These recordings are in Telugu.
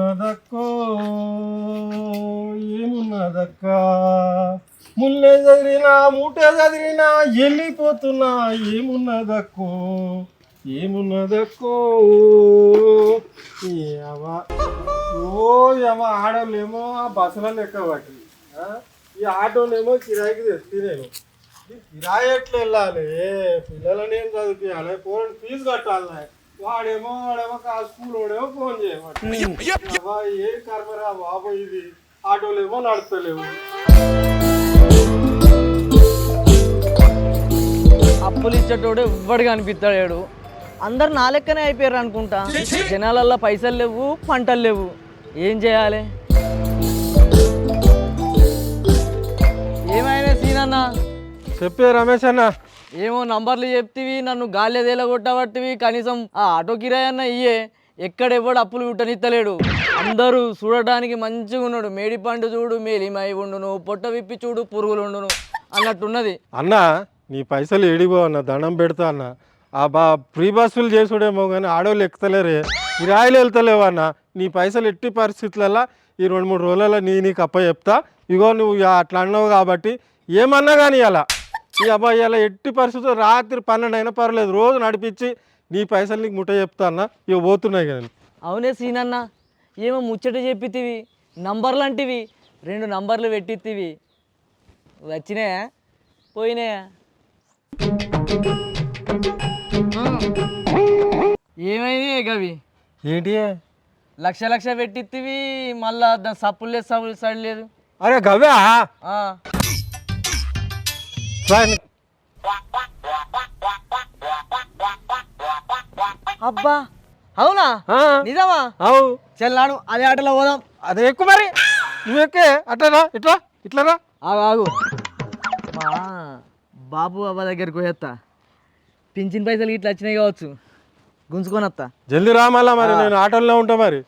ఏమున్నదక్కో ఏమున్నదక్క? ముల్లే చదిరినా మూటే చదిరినా వెళ్ళిపోతున్నా ఏమున్నదక్కో? ఏమున్నదక్కో? ఓ ఏమ ఆడోళ్ళేమో ఆ బస్సుల లెక్క వాటి ఈ ఆటోలేమో కిరాయికి తెస్తేనేను కిరాయి ఎట్లా వెళ్ళాలి? పిల్లలని ఏం చదివించాలి పోరని ఫీజు కట్టాలి వాడేమో వాడేమో కా స్కూల్ వాడేమో ఫోన్ చేయమంటే అబ్బా, ఏ కర్మరా బాబు ఇది? ఆటోలేమో అప్పులు ఇచ్చేటోడు ఎవ్వడిగా అనిపిస్తాడు అందరు నా లెక్కనే అయిపోయారు అనుకుంటా. జనాలల్లో పైసలు లేవు పంటలు లేవు. ఏం చేయాలి? ఏమైనా సీనన్నా చెప్పే రమేష్ అన్న. ఏమో నంబర్లు చెప్తివి నన్ను గాలి కొట్టబట్టివి కనీసం ఆ ఆటో కిరాయి అన్న ఇయ్యే. ఎక్కడెవ్వడు అప్పులు విట్టనిత్తలేడు అందరూ చూడడానికి మంచిగా ఉన్నాడు. మేడి పండు చూడు మేలిమై ఉండును పొట్ట విప్పి చూడు పురుగులు ఉండును అన్నట్టున్నది. అన్న నీ పైసలు ఏడిపో అన్న దండం పెడతా అన్న. ఆ బా ఫ్రీ బస్సులు చేసుడేమో కానీ ఆడోళ్ళు ఎక్కుతలేరే. కిరాయిలు వెళ్తలేవు అన్న. నీ పైసలు ఎట్టి పరిస్థితులలో ఈ రెండు మూడు రోజులలో నీ నీకు అప్ప చెప్తా. ఇగో నువ్వు ఇక అట్లా అన్నావు కాబట్టి ఏమన్నా కానీ ఇలా ఈ అబ్బాయి ఇలా ఎట్టి పరిస్థితులు రాత్రి పన్నెండు అయినా పర్లేదు రోజు నడిపించి నీ పైసలు నీకు ముట్ట చెప్తా అన్న ఇక పోతున్నాయి కానీ అవునే సీనన్న ఏమో ముచ్చట చెప్పితివి నంబర్లు అంటివి రెండు నంబర్లు పెట్టితివి. వచ్చినాయా? పోయినాయా? ఏమైంది గవి? ఏంటి? లక్ష లక్ష పెట్టితివి మళ్ళా దాని సప్పులు లేదు సప్పులు సడలేదు అరే గవ్యా ఆ, రా, అబ్బా అవునా? ఆ, నిజమా? అవు. చెల్లాడు అదే ఆటలో పోదాం. అదే ఎక్కువ మరి. నువ్వు ఎక్కే అట్లరా ఇట్లా ఇట్లరా ఆగు ఆగు. మా బాబు అవ్వ దగ్గరికి పోయేస్తా పింఛన్ పైసలు ఇట్లా వచ్చినాయి కావచ్చు. గుంజుకొని వస్తా జల్దీ రా మళ్ళా మరి నేను ఆటోలో ఉంటా మరి.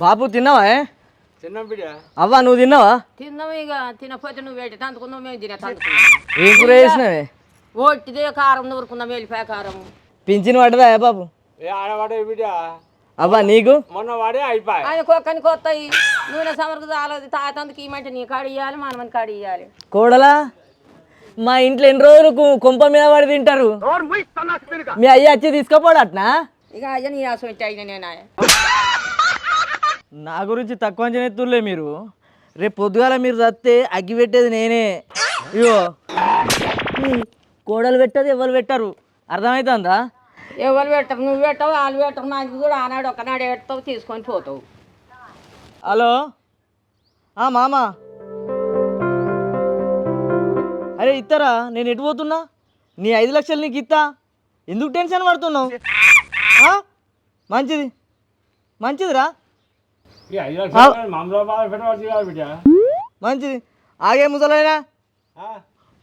బాబు తిన్నావా ఏ? అవ్వ నువ్వు తిన్నావా? తిన్నాము ఇక తినకపోతే నువ్వు వేటి తందుకున్నావు మేము తినే తందుకున్నాము ఏం కూర చేసినావే? ఒట్టిదే కారం నూరుకున్నాం వెళ్ళిపోయా కారం. పింఛన్ పడ్డదా ఏ బాబు? ఏ ఆడవాడే బిడ్డ. అవ్వ నీకు? మొన్న వాడే అయిపోయి. ఆయన కుక్కని కొత్తాయి నూనె సమరకు చాలదు తాతందుకు ఇమ్మంటే నీ కాడి ఇవ్వాలి మనమని కాడి ఇవ్వాలి కోడలా మా ఇంట్లో ఎన్ని రోజులు కు- కొంప మీద పడి తింటారు? మీ అయ్య వచ్చి తీసుకుపోడట్నా ఇక అయ్యా నీ ఆశ పెట్టి అయినా నేను ఆయన. నా గురించి తక్కువ అంచనెత్తులే మీరు. రేపు పొద్దుగాల మీరు చస్తే అగ్గి పెట్టేది నేనే. ఇగో. ఈ కోడలు పెట్టదు ఎవరు పెట్టరు. అర్థమవుతుందా ఎవరు పెట్టరు నువ్వు పెట్టవు వాళ్ళు పెట్టరు నాకు కూడా ఆనాడు ఒకనాడు ఎడతావు తీసుకొని పోతావు. హలో? ఆ మామ. అరే ఇస్తారా నేను ఎటు పోతున్నా? నీ ఐదు లక్షలు నీకు ఇస్తా ఎందుకు టెన్షన్ పడుతున్నావు? మంచిది. మంచిదిరా? మంచిది ఆగే ముసలైనా. ఆ,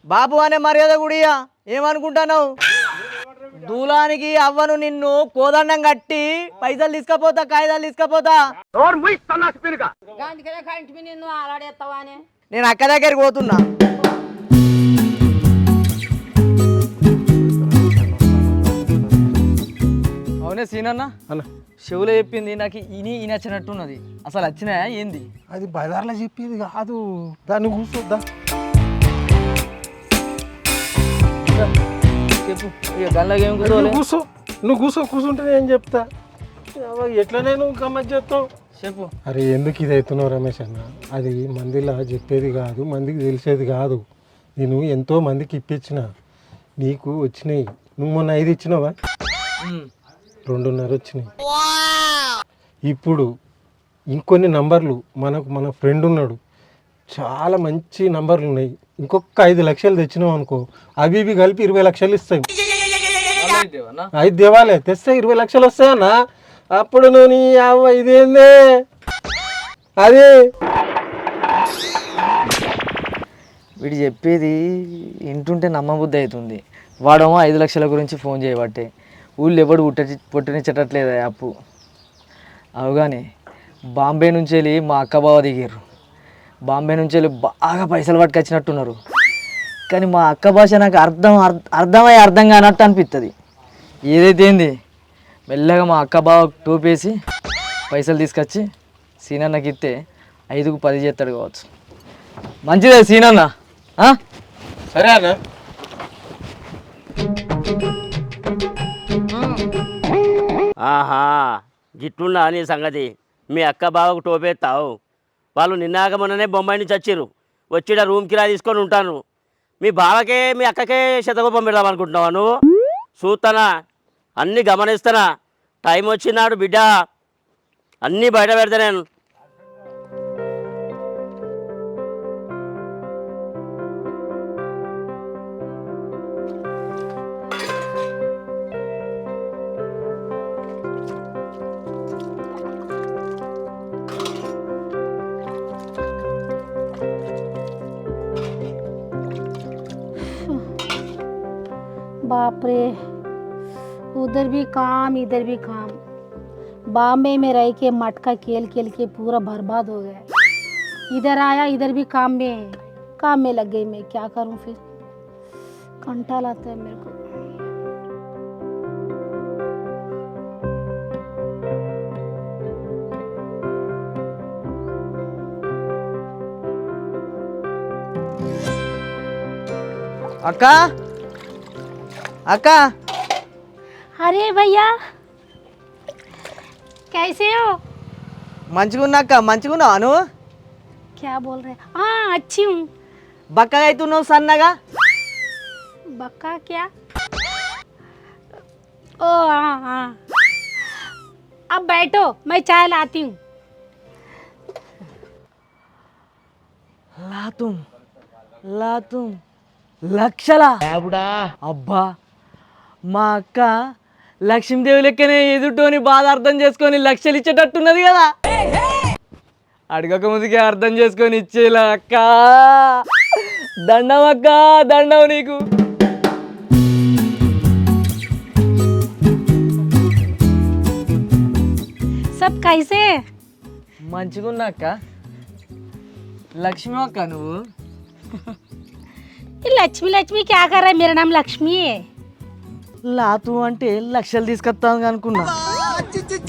బాబు అనే మర్యాద గుడియా ఏమనుకుంటున్నావు? దూలానికి అవ్వను నిన్ను కోదండం కట్టి పైసలు తీసుకపోతా కాగితాలు తీసుకపోతా. నేను అక్క దగ్గరికి పోతున్నా. అవునే సీనన్న? అన్న చెవులో చెప్పింది నాకు ఇని ఈ నచ్చినట్టున్నది అసలు వచ్చినాయా ఏంది? అది బజార్లో చెప్పేది కాదు. దాన్ని కూర్చోద్దా? చెప్పు. ఇక గల్లాగా ఏం కూర్చోలే నువ్వు కూర్చో. నువ్వు కూర్చో కూర్చుంటే నేను చెప్తా? ఎట్లా నేను గమ్మత్ చెప్తావు చెప్పు. అరే ఎందుకు ఇది అవుతున్నావు రమేష్ అన్న? అది మందిలా చెప్పేది కాదు మందికి తెలిసేది కాదు. నేను ఎంతో మందికి ఇప్పించిన. నీకు వచ్చినాయి. నువ్వు మొన్న ఐదు ఇచ్చినావా. రెండున్నర వచ్చినాయి. ఇప్పుడు ఇంకొన్ని నంబర్లు మనకు మన ఫ్రెండ్ ఉన్నాడు. చాలా మంచి నంబర్లు ఉన్నాయి. ఇంకొక ఐదు లక్షలు తెచ్చినావు అనుకో అవి ఇవి కలిపి ఇరవై లక్షలు ఇస్తాయి. ఐదు దేవాలే తెస్తే ఇరవై లక్షలు వస్తాయన్నా. అప్పుడు నువ్వు నీ అవ్వ ఇదేందే? అది. వీడు చెప్పేది వింటుంటే నమ్మబుద్ధి అవుతుంది. వాడేమో ఐదు లక్షల గురించి ఫోన్ చేయబట్టే. ఊళ్ళో ఎవడు పుట్ట పుట్టనిచ్చేటట్లేదు అప్పు. అవగానే బాంబే నుంచి వెళ్ళి మా అక్క బావ దిగారు బాంబే నుంచి వెళ్ళి బాగా పైసలు పట్టుకొచ్చినట్టున్నారు. కానీ మా అక్క భాష నాకు అర్థం అర్థమై అర్థం కానట్టు అనిపిస్తుంది ఏదైతే ఏంది మెల్లగా మా అక్క బావ టోపేసి పైసలు తీసుకొచ్చి సీనన్నకి ఇస్తే ఐదుకు పది చేస్తాడు కావచ్చు. మంచిదే సీన్ అన్న సరే అన్న. ఆహా గిట్లున్నా నీ సంగతి. మీ అక్క బావకు టోపేస్తావు వాళ్ళు నిన్నాక మొన్ననే బొంబాయి నుంచి వచ్చిర్రు. వచ్చిన రూమ్ కిరా తీసుకొని ఉంటాను మీ బావకే మీ అక్కకే శతకోపం పెడదాం అనుకుంటున్నావా నువ్వు? చూస్తానా అన్నీ గమనిస్తానా? టైం వచ్చినాడు బిడ్డ. అన్నీ బయట పెడతా నేను. भी काम, इधर भी काम। बॉम्बे में रह के मटका खेल खेल के पूरा बर्बाद हो गया। इधर आया, इधर भी काम में काम में लग गई मैं, क्या करूँ फिर? कंटाल आता है मेरे को। அக்கா அக்கா अरे भैया कैसे हो మంచిగున్నా అక్క మంచిగున్నావా నువ్వు क्या बोल रहे हाँ अच्छी हूँ బక్కగా అవుతున్నావు సన్నగా बक्का क्या ओ हाँ हाँ अब बैठो मैं चाय लाती हूँ లాతుం లాతుం లక్షల అబ్బా మా అక్క లక్ష్మీదేవి లెక్కనే ఎదుటోని బాధ అర్థం చేసుకొని లక్షలు ఇచ్చేటట్టున్నది కదా. అడగక ముందుకే అర్థం చేసుకొని ఇచ్చేలా అక్క. దండం అక్క దండం నీకు. సబ్ కైసే. మంచిగున్నా అక్క. లక్ష్మి అక్క నువ్వు? లక్ష్మి లక్ష్మి క్యా మీరు మీరా నామ్ లక్ష్మి. లాతు అంటే లక్షలు తీసుకొస్తాను అనుకున్నా.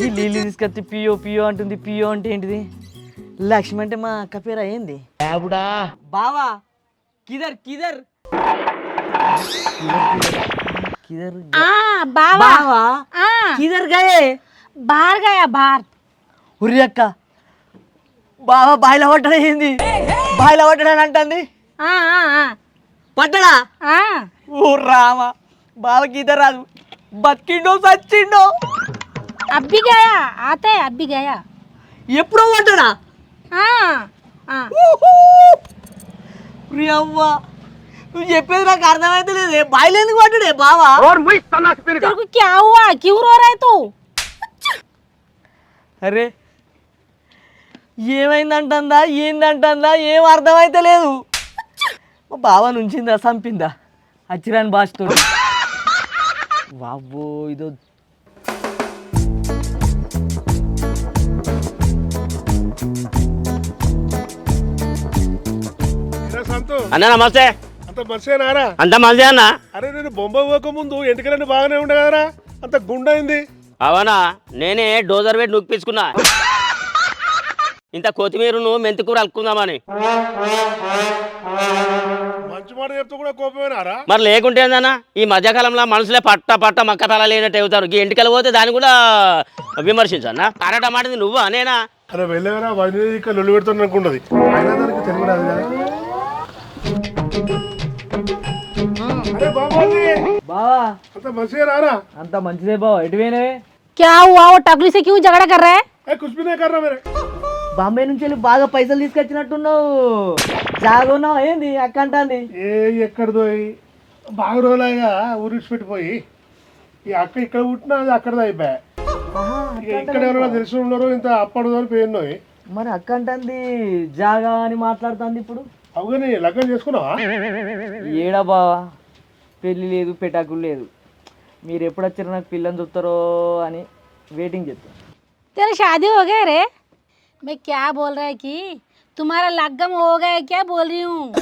ఈ తీసుకొస్తే తీసుకొచ్చి పియో పియో అంటుంది పియో అంటే ఏంటిది? లక్ష్మి అంటే మా అక్క పేరు అయింది బావా కిదర్ కిదర్. కిదర్ బావా. కిదర్ గయే. బార్ గయా బార్. ఉరి అక్క బావా బాయిల పట్టడం ఏంది? బాయిల పట్టడం అంటుంది. పట్టడా? ఓ రామా. బాలగీత రాదు. బతికిండో సచ్చిండో అబ్బిగాయా? ఆతే అబ్బిగాయా? ఎప్పుడో అంటాడా? ప్రియవ్వ నువ్వు చెప్పేది నాకు అర్థమైతే లేదు. బాయిలేందుకు పడ్డాడే? బావా? క్యావా క్యూరోరాయ్తూ అరే ఏమైందంటందా? ఏందంటుందా? ఏం అర్థమైతే లేదు. బావ నుంచిందా చంపిందా అచ్చిరాని భాషతో బాబో ఇదో. అన్న నమస్తే. అంత మనిషేనారా అంత మంచి అన్న. అరే నేను బొంబాయి పోక ముందు ఎంటికలన్నీ బాగానే ఉండే కదరా అంత గుండైంది. అవనా? నేనే డోజర్ పెట్టి నొక్కిపించుకున్నా. ఇంత కొత్తిమీరను మెంతికూర అలుకుందామని మరి లేకుంటే ఏందన్నా? ఈ మధ్యకాలంలో మనుషులే పట్ట పట్ట మక్క పిల్లలు లేనట్టు అవుతారు ఈ ఇంటికి పోతే దాన్ని కూడా విమర్శించా అరట మాటది నువ్వు? అనేనా అరే వెళ్ళేవరా? అంత మంచిదే బావా. क्या हुआ वो टकली से क्यों झगड़ा कर कुछ भी नहीं कर रहा मेरे బాంబే నుంచి వెళ్ళి బాగా పైసలు తీసుకొచ్చినట్టున్నావు. జాగున్నావు ఏంది? అక్కంటాంది ఏ ఎక్కడిదో బాగా రోజులాగా ఉరిచిపెట్టిపోయి ఈ అక్క ఇక్కడ పుట్టినా అది అక్కడ అయిపోయా. ఇక్కడ ఎవరైనా తెలిసి ఉండరు ఇంత అప్పటిదో పేరునో మరి అక్క అంటే జాగా అని మాట్లాడుతుంది ఇప్పుడు. అవుగానే లగ్నం చేసుకున్నావా? ఏడా బావా పెళ్ళి లేదు పెటాకులు లేదు. మీరు ఎప్పుడు వచ్చారో నాకు పిల్లని చూస్తారో అని వెయిటింగ్ చేస్తాను తెలు అది ఒకే రే. मैं क्या बोल रहा है कि तुम्हारा लगम हो गया है क्या बोल रही हूँ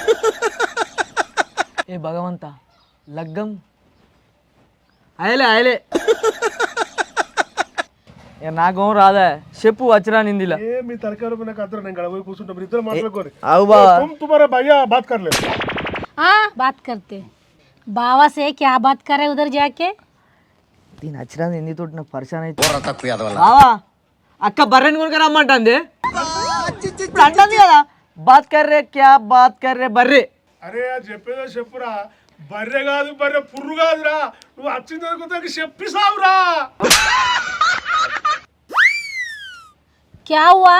ఏ భగవంత లగ్గం ఆయలే ఆయలే ఇక నాకేం రాదా చెప్పు వచ్చిరా నిందిలా ఏ మీ తరకారు నాకు అద్దరు నేను గడవ కూర్చుంటాం మీరు ఇద్దరు మాట్లాడుకోరు అవు బావా तुम तुम्हारा भैया बात कर ले हाँ बात करते बाबा से क्या बात करे उधर जाके దీని వచ్చిరా నిందితో నాకు పరిచయం అయితే బావా అక్క బర్రెని కొనుక రమ్మంటుంది. ఇప్పుడు అంటుంది కదా బాత్ కర్రే క్యా బాత్ కర్రే బర్రే. అరే చెప్పేదో చెప్పురా. బర్రె కాదు బర్రె పుర్రు కాదురా. నువ్వు వచ్చిన దొరుకుతాకి చెప్పి సావురా క్యా హువా?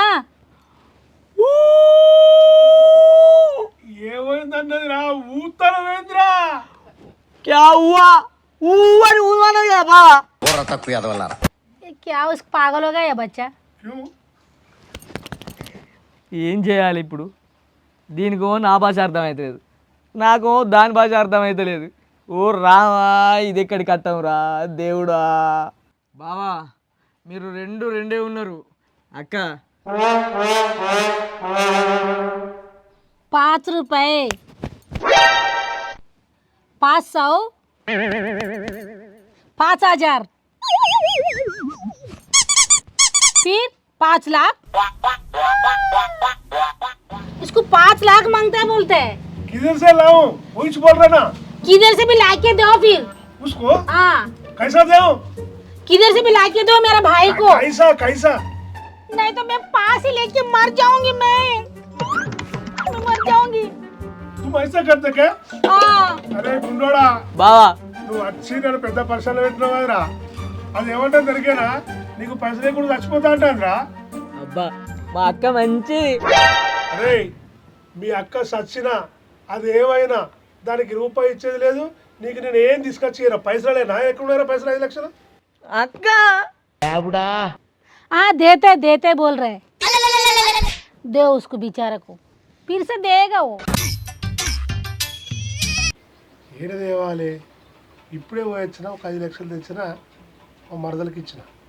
ఏమైందన్నది రా ఊతరవేంద్రా క్యా హువా? ఊ అని ఊదమన్నది కదా బావా. తక్కువ అదవల్లారా उस पागल हो गया ये बच्चा క్యూ ఏం చేయాలి ఇప్పుడు దీనికో నా భాష అర్థమవుతలేదు నాకో దాని భాష అర్థమవుతలేదు ఓ రావా ఇది ఎక్కడికి అట్టం రా దేవుడా బావా మీరు రెండు రెండే ఉన్నారు అక్క पाँच रुपए पाँच सौ पाँच हजार फिर पाँच लाख इसको पाँच लाख मांगता है बोलते हैं किधर से लाऊं वही बोल रहा ना किधर से भी लाके दो फिर उसको हाँ कैसा दे किधर से भी लाके दो मेरे भाई को कैसा कैसा नहीं तो मैं पास ही लेके मर जाऊंगी मैं मैं मर जाऊंगी तुम ऐसा करते क्या हाँ అరే గుండోడా బావా నువ్వు వచ్చి నన్ను పెద్ద పరిశ్రమలో పెట్టినావు కదరా అది ఏమంటే దొరికేనా నీకు పైసలు లేకుండా చచ్చిపోతా అంటానురా అబ్బా మా అక్క మంచిది అరే మీ అక్క సచ్చినా అది ఏమైనా దానికి రూపాయి ఇచ్చేది లేదు నీకు నేను ఏం తీసుకొచ్చి పైసలు లేనా ఎక్కడున్నారా పైసలు ఐదు లక్షలు అక్క हाँ देते देते बोल रहे दे उसको बेचारे को फिर से देगा वो ఏడ తేవాలి ఇప్పుడే పోయొచ్చిన ఒక ఐదు లక్షలు తెచ్చిన మా మరదలకి ఇచ్చిన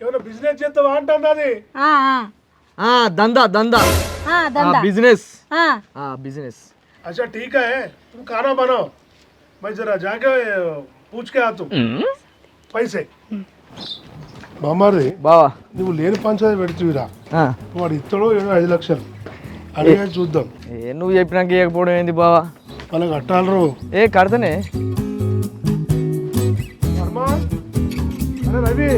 ఏమైనా బిజినెస్ చేస్తావా అంటున్నది हाँ हाँ ఆ దందా దందా हाँ धंधा బిజినెస్ हाँ బిజినెస్ अच्छा ठीक है तुम खाना बनाओ मैं जरा जाके पूछ के आता हूँ पैसे మామారి బావా నువ్వు లేని పంచాయతీ పెడుతురా ఆ. వాడు ఇత్తడో ఏడో ఐదు లక్షలు అడిగే చూద్దాం ఏ నువ్వు చెప్పినాక ఇవ్వకపోవడం ఏంది బావా వాళ్ళకి కట్టాలరు ఏ కడతనే వర్మ అరే రవి రవి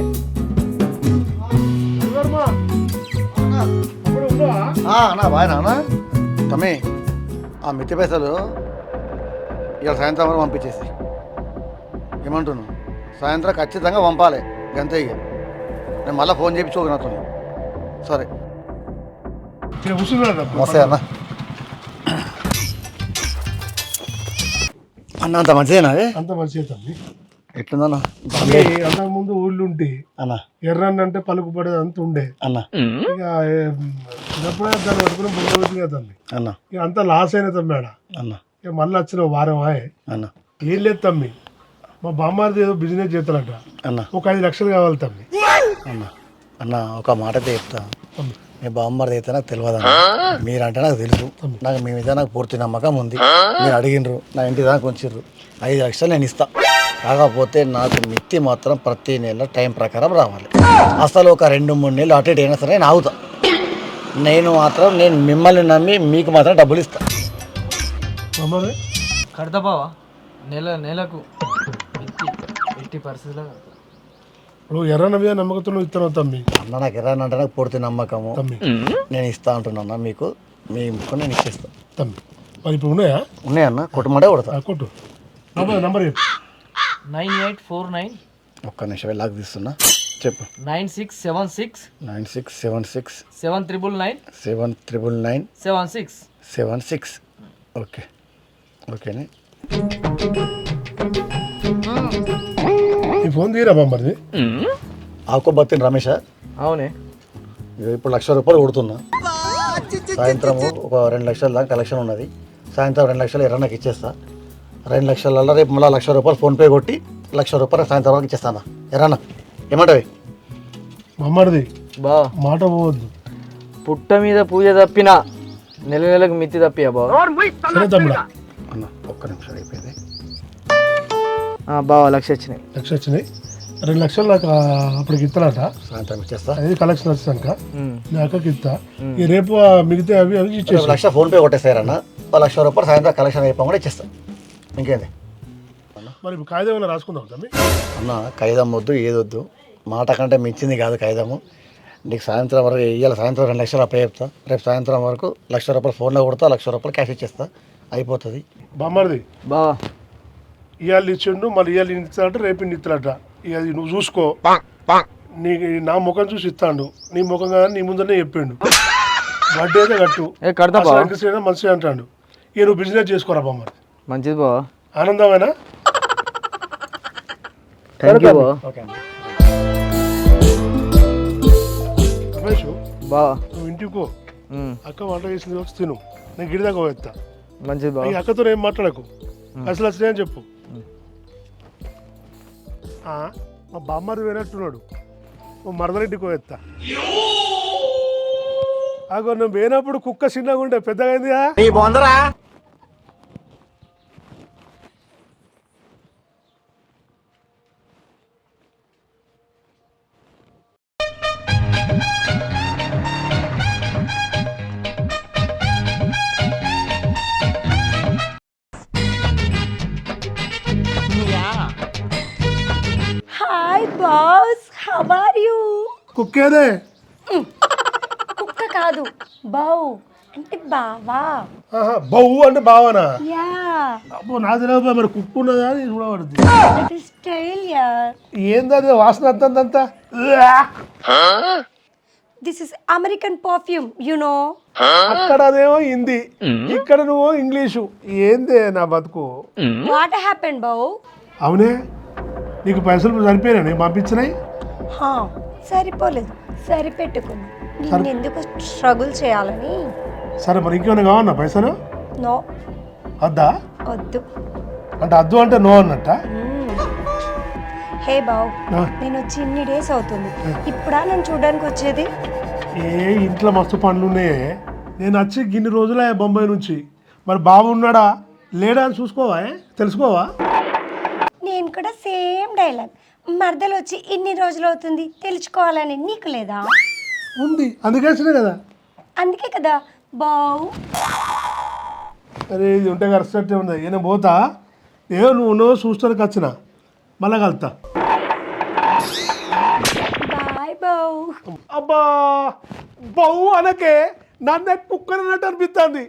అన్నా బాగా అన్నా. తమ్మి ఆ మిత్తి పైసలు ఇవాళ సాయంత్రం వరకు పంపించేసి. ఏమంటున్నావు? సాయంత్రం ఖచ్చితంగా పంపాలి గంతే ఇక నేను మళ్ళీ ఫోన్ చేయించుకోక నాతో సరే. వస్తాయి అన్న. అన్న అంత మంచిదేనా అంత మంచిగా తమ్మి. ఎట్లుందన్న? అంతకు ముందు ఊళ్ళు ఉంటే అన్న. ఎర్రన్న అంటే పలుకుపడేది అంత ఉండే. అన్న. ఇక చిన్నప్పుడే దాన్ని పట్టుకుని ముందు కదా తమ్మి. అన్న. ఇక అంతా లాస్ అయిన తమ్మాడ అన్న. ఇక మళ్ళీ వచ్చిన వారం ఆయే అన్న. ఏం లేదు తమ్మి. మా బామ్మారిది ఏదో బిజినెస్ చేస్తాడంట. అన్న. ఒక ఐదు లక్షలు కావాలి తమ్మి. అన్న. అన్న ఒక మాట అయితే చెప్తా. మీ బామ్మది అయితే నాకు తెలియదు అన్న మీరంటే నాకు తెలుసు. నాకు మీ మీద నాకు పూర్తి నమ్మకం ఉంది. మీరు అడిగినరు నా ఇంటి దాకా ఉంచిర్రు. ఐదు లక్షలు నేను ఇస్తా. కాకపోతే నాకు మిత్తి మాత్రం ప్రతి నెల టైం ప్రకారం రావాలి. అసలు ఒక రెండు మూడు నెలలు అటు ఇటు అయినా సరే నేను ఆగుతా. నేను మాత్రం నేను మిమ్మల్ని నమ్మి మీకు మాత్రం డబ్బులు ఇస్తా. కడతా బావా. నెల నెలకు ఎట్టి ఎట్టి పరిస్థితిలో కడతా. ఇప్పుడు ఎర్రన్న మీద నమ్మకంతో నువ్వు ఇస్తున్నావు తమ్మి? అన్న నాకు ఎర్రని అంటే నాకు పూర్తి నమ్మకము తమ్మి. నేను ఇస్తా అంటున్నా మీకు. మీ ముక్కు నేను ఇచ్చేస్తా. తమ్మి. మరి ఇప్పుడు ఉన్నాయా? ఉన్నాయన్న కుటుంబడే కొడతా. కొట్టు. నంబర్ చెప్పు. నైన్ ఎయిట్ ఫోర్ నైన్ ఒక్క నిమిషం లాగ్ తీస్తున్నా. చెప్పు. Nine six seven six nine six seven six seven triple nine seven triple nine seven six seven six okay. ఓకేనే? ఈ ఫోన్ తీరా బామ్మది ఆకు బతిన్ రమేష్? అవునే. ఇప్పుడు లక్ష రూపాయలు కొడుతున్నా. సాయంత్రం ఒక రెండు లక్షల దాకా కలెక్షన్ ఉన్నది. సాయంత్రం రెండు లక్షలు ఎర్రన్నకి ఇచ్చేస్తా. రెండు లక్షల రేపు మళ్ళీ లక్ష రూపాయలు ఫోన్పే కొట్టి లక్ష రూపాయలు సాయంత్రం వరకు ఇచ్చేస్తాను. ఎర్రన్న ఏమంటావి? మమ్మడిది బా. మాట పోవద్దు. పుట్ట మీద పూజ తప్పిన నెల నెలకు మిత్తి తప్పియా బా? సరే తమ్ముడా. అన్న ఒక్క నిమిషం అయిపోయింది. బావా లక్ష వచ్చినాయి. లక్ష వచ్చినాయి. రెండు లక్షలు నాకు ఆ, అప్పటికి ఇస్తానట సాయంత్రం ఇచ్చేస్తా. అది కలెక్షన్ వచ్చాక ఉమ్. నా అక్కకి ఇస్తా ఈ రేపు ఆ మిగతా అవి అవి రేపు ఇచ్చేసి లక్ష ఫోన్పే కొట్టేసారన్న ఒక లక్ష రూపాయలు సాయంత్రం కలెక్షన్ అయిపోయి కూడా ఇచ్చేస్తా. ఇంకేంది మరి ఇప్పుడు కాగితం ఏమైనా రాసుకుందాం తమ్మి. అన్న కాగితం వద్దు ఏదొద్దు మాట కంటే మించింది కాదు కాగితము. నీకు సాయంత్రం వరకు ఇవాళ సాయంత్రం రెండు లక్షలు అప్ప చెప్తా. రేపు సాయంత్రం వరకు లక్ష రూపాయలు ఫోన్లో కొడతా లక్ష రూపాయలు క్యాష్ ఇచ్చేస్తా. అయిపోతుంది. బామ్మడిది బావా ఇవాళ ఇచ్చిండు మళ్ళీ ఇవాళ ఇస్తాడట రేపు ఇన్ని ఇస్తాడట ఇక అది నువ్వు చూసుకో. నీ నా ముఖం చూసి ఇస్తాడు. నీ ముఖం కానీ నీ ముందరనే చెప్పిండు. వడ్డీ అయితే కట్టు. ఏ కడతా మంచిగా అంటాడు. ఇక నువ్వు బిజినెస్ చేసుకోరా బామ్మ మంచిది బావా. ఆనందమేనా? థ్యాంక్ యూ బావా. ఓకే అన్న రమేష్ బావా. నువ్వు ఇంటికి పో. ఉమ్, అక్క వంట చేసింది వచ్చి తిను. నేను గిడి దాకా పోయేస్తా మంచిది ఈ బావా అక్కతో ఏం మాట్లాడకు. అసలు వచ్చినాయని చెప్పు. ఆ, మా బామ్మది వేనట్టున్నాడు మా మరదరింటికి పోయేస్తా అగో నువ్వు పోయినప్పుడు కుక్క చిన్నగా ఉండే పెద్దగా అయిందిగా? హాయ్ కుక్కేదే కుక్క కాదు బౌ. అంటే బావా. బవ్వు అంటే బావనా? యా. అబ్బో నా తెలియదు మరి కుక్కు ఉన్నదా? అని చూడబడుద్ది దట్ ఇస్ స్టైల్ యార్ ఏంది వాసన అంతంతా this is American perfume you know అక్కడ అదేమో హిందీ ఇక్కడ నువ్వు ఇంగ్లీషు. ఏందే నా బతుకు? వాట్ హ్యాపెన్ బౌ? అవునే నీకు పైసలు నేను పంపించినాయి? హా. సరిపోలేదు. సరిపెట్టుకున్నా. నేను ఎందుకు స్ట్రగుల్ చేయాలని? సరే మరి ఇంకేమైనా కావన్నా పైసలు? నో. వద్దా? వద్దు. అంటే అద్దు అంటే నో అన్నట్ట? హే బావ్. నేను వచ్చి ఇన్ని డేస్ అవుతుంది. ఇప్పుడా నన్ను చూడడానికి వచ్చేది? ఏ ఇంట్లో మస్తు పనులు ఉన్నాయే నేను వచ్చి గిన్ని రోజులే బొంబాయి నుంచి. మరి బాబు ఉన్నాడా? లేడా అని చూసుకోవా? తెలుసుకోవా? నేను కూడా సేమ్ డైలాగ్. మరదలు వచ్చి ఇన్ని రోజులు అవుతుంది తెలుసుకోవాలని నీకు లేదా? ఉంది అందుకే కదా. అందుకే కదా బావు. అరే ఇది ఉంటే కరెక్ట్ ఉంది ఈయన పోతా? ఏ నువ్వు చూస్తానికి వచ్చిన. మళ్ళా కలుతా. బాయ్ బావు. అబ్బా బహు అనకే నన్ను కుక్కనట్టు అనిపిస్తుంది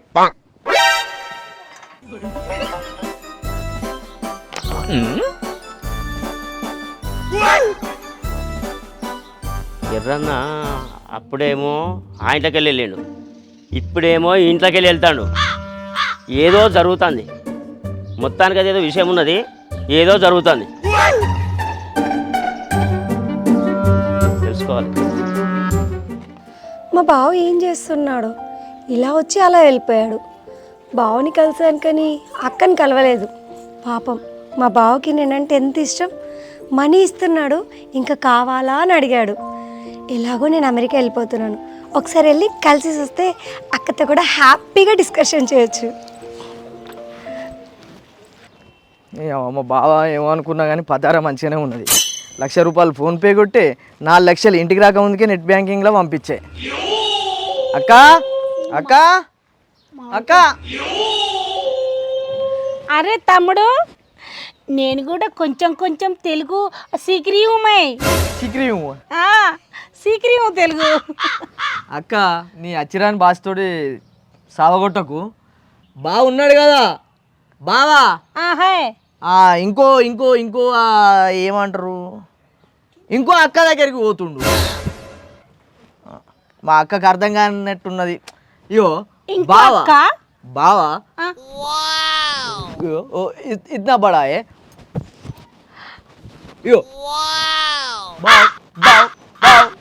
ఎర్రన్న అప్పుడేమో ఆ ఇంట్లోకి వెళ్ళి ఇప్పుడేమో ఇంట్లోకి వెళ్ళి వెళ్తాడు. ఏదో జరుగుతుంది. మొత్తానికి అది ఏదో విషయం ఉన్నది. ఏదో జరుగుతుంది. తెలుసుకోవాలి. మా బావ ఏం చేస్తున్నాడు? ఇలా వచ్చి అలా వెళ్ళిపోయాడు. బావని కలిసాను కానీ అక్కని కలవలేదు. పాపం మా బావకి నేనంటే ఎంత ఇష్టం? మనీ ఇస్తున్నాడు ఇంకా కావాలా అని అడిగాడు. ఎలాగో నేను అమెరికా వెళ్ళిపోతున్నాను. ఒకసారి వెళ్ళి కలిసి వస్తే అక్కతో కూడా హ్యాపీగా డిస్కషన్ చేయొచ్చు. ఏమో మా బావ ఏమో అనుకున్నా కానీ పదార మంచిగానే ఉన్నది. లక్ష రూపాయలు ఫోన్పే కొట్టే నాలుగు లక్షలు ఇంటికి రాకముందుకే నెట్ బ్యాంకింగ్లో పంపించే. అక్క అక్క అక్క. అరే తమ్ముడు నేను కూడా కొంచెం కొంచెం తెలుగు సీక్రీము? తెలుగు. అక్క నీ అచ్చిరాని భాషతోడి సావగొట్టకు. బాగున్నాడు కదా. బావా. ఆ, ఇంకో ఇంకో ఇంకో ఏమంటారు? ఇంకో అక్క దగ్గరికి పోతుండు. మా అక్కకు అర్థం కానట్టున్నది. ఇయో బావా. బావా. ఇतना बड़ा ఇగో బావ్ బావ్ బావ్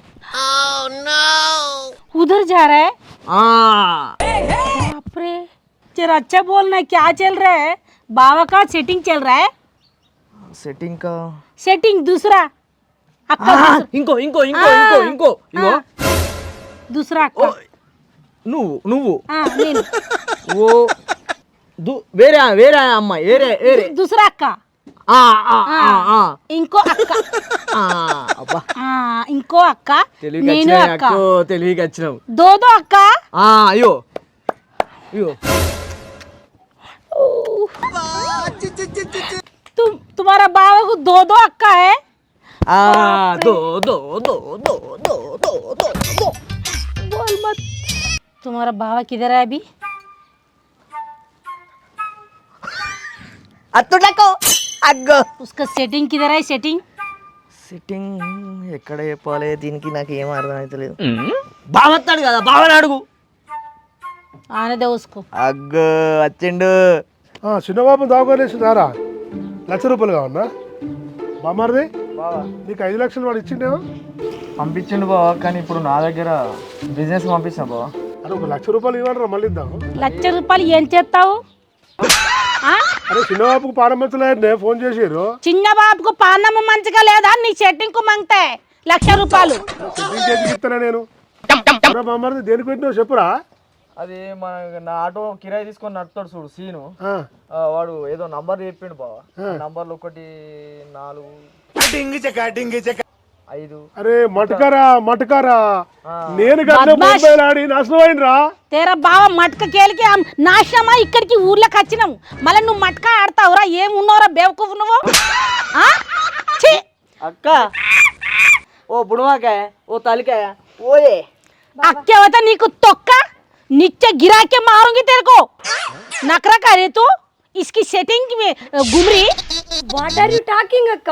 जा रहा है ఆ, बाप रे जरा अच्छा बोलना क्या चल रहा है बाबा का सेटिंग चल रहा है సెట్టింగ్ కా सेटिंग दूसरा अक्का ఆ, दूसरा- ఇంకో ఇంకో ఇంకో ఇంకో ఇంకో ఇగో दूसरा अक्का నువ్వు నువ్వు हाँ నేను ఓ దు వేరే వేరే అమ్మాయి వేరే వేరే दूसरा अक्का ఆ, ఆ, ఆ, ఆ. ఇంకో అక్క ఆ, అబ్బా ఆ, ఇంకో అక్క తెలివికి నేను వచ్చినావు అక్క అక్కో తెలివికి వచ్చినావు దో దో అక్క ఆ, అయ్యో అయ్యో तुम तुम्हारा बाबा को दो दो अक्का है ఆ, దో దో దో దో దో దో దో దో बोल मत तुम्हारा बाबा किधर है अभी అత్తుడకో అగ్గో. ఉస్క సెట్టింగ్ కిదరా సెట్టింగ్ సెట్టింగ్ ఎక్కడ చెప్పాలి? దీనికి నాకు ఏం అర్థం అవుతలేదు బావత్తాడు కదా బావని అడుగు. ఆనదే ఉస్కో. అగ్గో వచ్చిండు ఆ, చిన్న బాబు దాగులేసి దారా లక్ష రూపాయలు కావన్నా బామ్మర్ది నీకు ఐదు లక్షలు వాడు ఇచ్చిండేమో? పంపించిండు బావా కానీ ఇప్పుడు నా దగ్గర బిజినెస్ పంపించిన బావా. అరే ఒక లక్ష రూపాయలు ఇవ్వండి రా మళ్ళీ ఇద్దాము లక్ష రూపాయలు ఏం చేస్తావు? చిన్నబాబుకు పారమెత్తలేదండి ఫోన్ చేసారు చిన్న బాబుకు పానమ్మ మంచిగా లేదా? నీ సెట్టింగ్కు మంగతే లక్ష రూపాయలు. ఇస్తానా నేను? దేనికి పెట్టినావు చెప్పురా? అది మన నా ఆటో కిరాయి తీసుకొని నడుపుతాడు చూడు సీను. వాడు ఏదో నంబర్ చెప్పిండు బావ. నంబర్లు ఒకటి నాలుగు. అరే మటకరా మటకరా? నేను ఆడి నాశనం తేరా బావ మటక కేలికి నాశనమా ఇక్కడికి ఊర్లోకి వచ్చినాము మళ్ళీ నువ్వు మటక ఆడతావురా ఏం ఉన్నావురా బేవకూఫ్ నువ్వు అక్క ఓ బుడవాకాయ ఓ తలికాయ ఓయే. అక్కేవత నీకు తొక్క నిత్య గిరాకే మారుంగి తెరుకో. నకరా కరే తూ ఇస్కి సెట్టింగ్ గుమ్రి. వాట్ ఆర్ యు టాకింగ్ అక్క?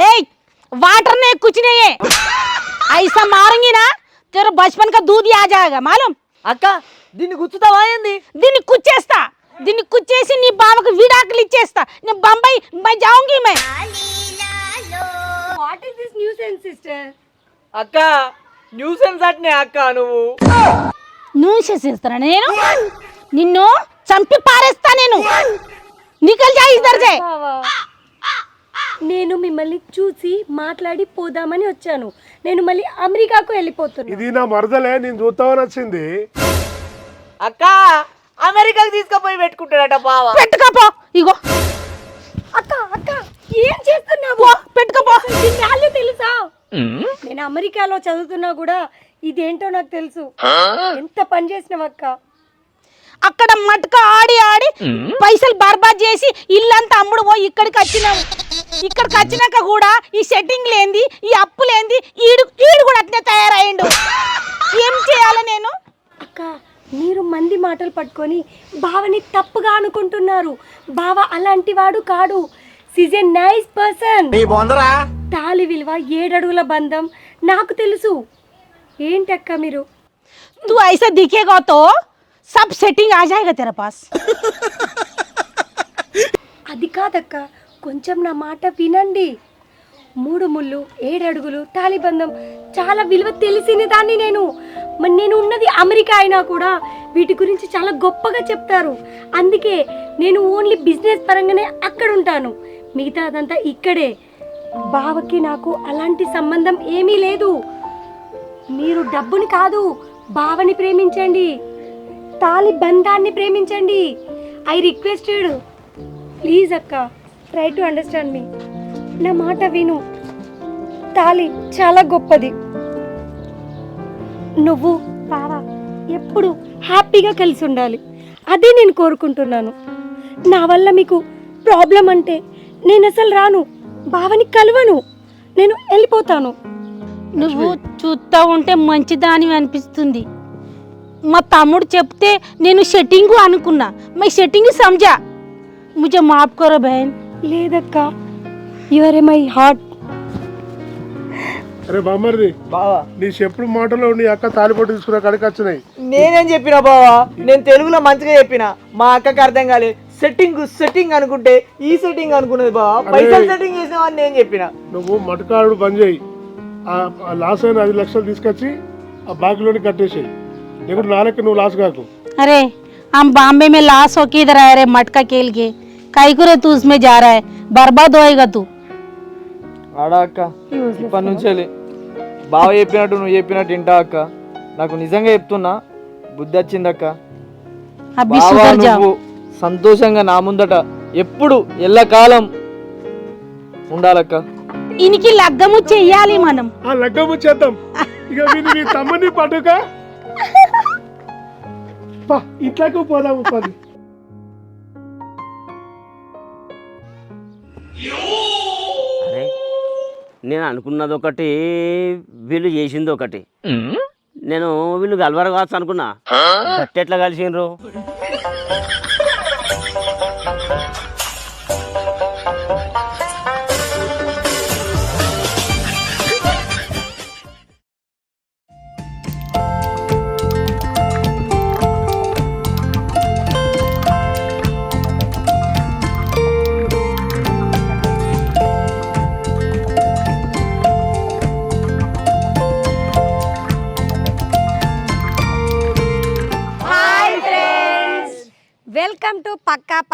ఏయ్ वाटर में कुछ नहीं है ऐसा मारेंगे ना तेरे बचपन का दूध ही आ जाएगा मालूम అక్క దీన్ని గుచ్చుతావా ఏంది? దీన్ని కుచ్చేస్తా. దీన్ని కుచ్చేసి నీ బావకు విడాకులు ఇచ్చేస్తా. నేను బొంబాయి మై జాంగి my. What is this news and sister అక్క న్యూసెన్స్ అట్నే అక్క నువ్వు. నువ్వు చేసేస్తానా నేను? నిన్ను చంపి పారేస్తా నేను. నికల్ జా ఇద్దరు జై నేను మిమ్మల్ని చూసి మాట్లాడి పోదామని వచ్చాను. నేను మళ్ళీ అమెరికాకు వెళ్ళిపోతున్నా. ఇది నా మరదలే నేను చూస్తామని వచ్చింది. అక్క అమెరికాకి తీసుకుపోయి పెట్టుకుంటాడట బావ. పెట్టుకోపో ఇగో. అక్క అక్క ఏం చేస్తున్నావు? పెట్టుకోపో. వాల్యూ తెలుసా? నేను అమెరికాలో చదువుతున్నా కూడా ఇదేంటో నాకు తెలుసు. ఎంత పని చేసినావు అక్క? అక్కడ మటుక ఆడి ఆడి పైసలు బర్బాద్ చేసి ఇల్లంతా అమ్ముడు పోయి ఇక్కడికి వచ్చినాము ఇక్కడికి వచ్చినాక కూడా ఈ సెట్టింగ్ లేంది ఈ అప్పు లేంది ఈడు ఈడు కూడా అట్నే తయారయ్యిండు ఏం చేయాలి నేను అక్క మీరు మంది మాటలు పట్టుకొని బావని తప్పుగా అనుకుంటున్నారు బావ అలాంటి వాడు కాడు సిజ్ ఏ నైస్ పర్సన్ తాలి విలువ ఏడడుగుల బంధం నాకు తెలుసు ఏంటక్క మీరు तू ऐसा दिखेगा तो सब सेटिंग आ जाएगा तेरे पास అది కాదక్క కొంచెం నా మాట వినండి. మూడు ముళ్ళు ఏడడుగులు తాలిబంధం చాలా విలువ తెలిసిన దాన్ని నేను. మరి నేను ఉన్నది అమెరికా అయినా కూడా వీటి గురించి చాలా గొప్పగా చెప్తారు. అందుకే నేను ఓన్లీ బిజినెస్ పరంగానే అక్కడ ఉంటాను. మిగతా అదంతా ఇక్కడే. బావకి నాకు అలాంటి సంబంధం ఏమీ లేదు. మీరు డబ్బుని కాదు బావని ప్రేమించండి. తాలి బంధాన్ని ప్రేమించండి. I requested. ప్లీజ్ అక్క. ట్రై టు అండర్స్టాండ్ మీ నా మాట విను. తాలి చాలా గొప్పది. నువ్వు బావా ఎప్పుడు హ్యాపీగా కలిసి ఉండాలి. అదే నేను కోరుకుంటున్నాను. నా వల్ల మీకు ప్రాబ్లం అంటే నేను అసలు రాను. బావని కలవను. నేను వెళ్ళిపోతాను. నువ్వు చూస్తా ఉంటే మంచిదాని అనిపిస్తుంది. మా తమ్ముడు చెప్తే నేను షెట్టింగు అనుకున్నా. మై షెట్టింగ్ సంజా ముझे మాఫ్ కరో బహన్ లేదక్క యువర్ ఏ మై హార్ట్ అరే బామ్మరిది బావా నీ చెప్పుడు మాటలో నీ అక్క తాలిపొట్టు తీసుకున్న కడికి వచ్చినాయి నేనేం చెప్పిన బావా నేను తెలుగులో మంచిగా చెప్పిన మా అక్కకి అర్థం కాలే సెట్టింగ్ సెట్టింగ్ అనుకుంటే ఈ సెట్టింగ్ అనుకున్నది బావా పైసలు సెట్టింగ్ చేసిన అని నేను చెప్పిన నువ్వు మటకాడు బంద్ చేయి ఆ ఆ లాస్ అయిన ఐదు లక్షలు తీసుకొచ్చి ఆ బాకీలోని కట్టేసేయి లేకుంటే నాలెక్క నువ్వు లాస్ కాకు अरे हम बॉम्बे में लाश होके इधर आए रे मटका खेल के काई को रे तू उसमें जा रहा है बर्बाद होएगा तू ఆడా అక్క ఇప్పటి నుంచి వెళ్ళి బావ చెప్పినట్టు నువ్వు చెప్పినట్టు వింటా అక్క నాకు నిజంగా చెప్తున్నా బుద్ధి వచ్చింది అక్క अभी బావా सुधर जाओ నువ్వు సంతోషంగా నా ముందట ఎప్పుడు ఎల్లకాలం ఉండాలక్క ఇనికి లగ్గము చెయ్యాలి మనం ఆ లగ్గము చేద్దాం ఇక వీని నీ తమ్మని పట్టుక పా, ఇంట్లోకి పోదాము పది నేను అనుకున్నది ఒకటి వీళ్ళు చేసింది ఒకటి నేను వీళ్ళు కలవరు కావచ్చు అనుకున్నా. ఎట్లా కలిసిండ్రు?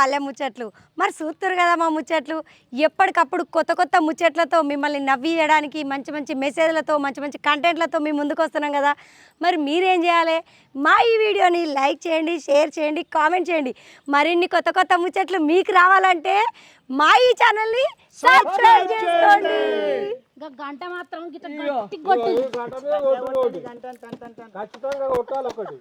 పల్లె ముచ్చట్లు. మరి చూస్తారు కదా మా ముచ్చట్లు. ఎప్పటికప్పుడు కొత్త కొత్త ముచ్చట్లతో మిమ్మల్ని నవ్వియడానికి మంచి మంచి మెసేజ్లతో మంచి మంచి కంటెంట్లతో మీ ముందుకు వస్తున్నాం కదా. మరి మీరేం చేయాలి? మా ఈ వీడియోని లైక్ చేయండి షేర్ చేయండి కామెంట్ చేయండి. మరిన్ని కొత్త కొత్త ముచ్చట్లు మీకు రావాలంటే మా ఈ ఛానల్ని సబ్స్క్రైబ్ చేసుకోండి. గంట మాత్రం ఖచ్చితంగా కొట్టాలి ఒకటి.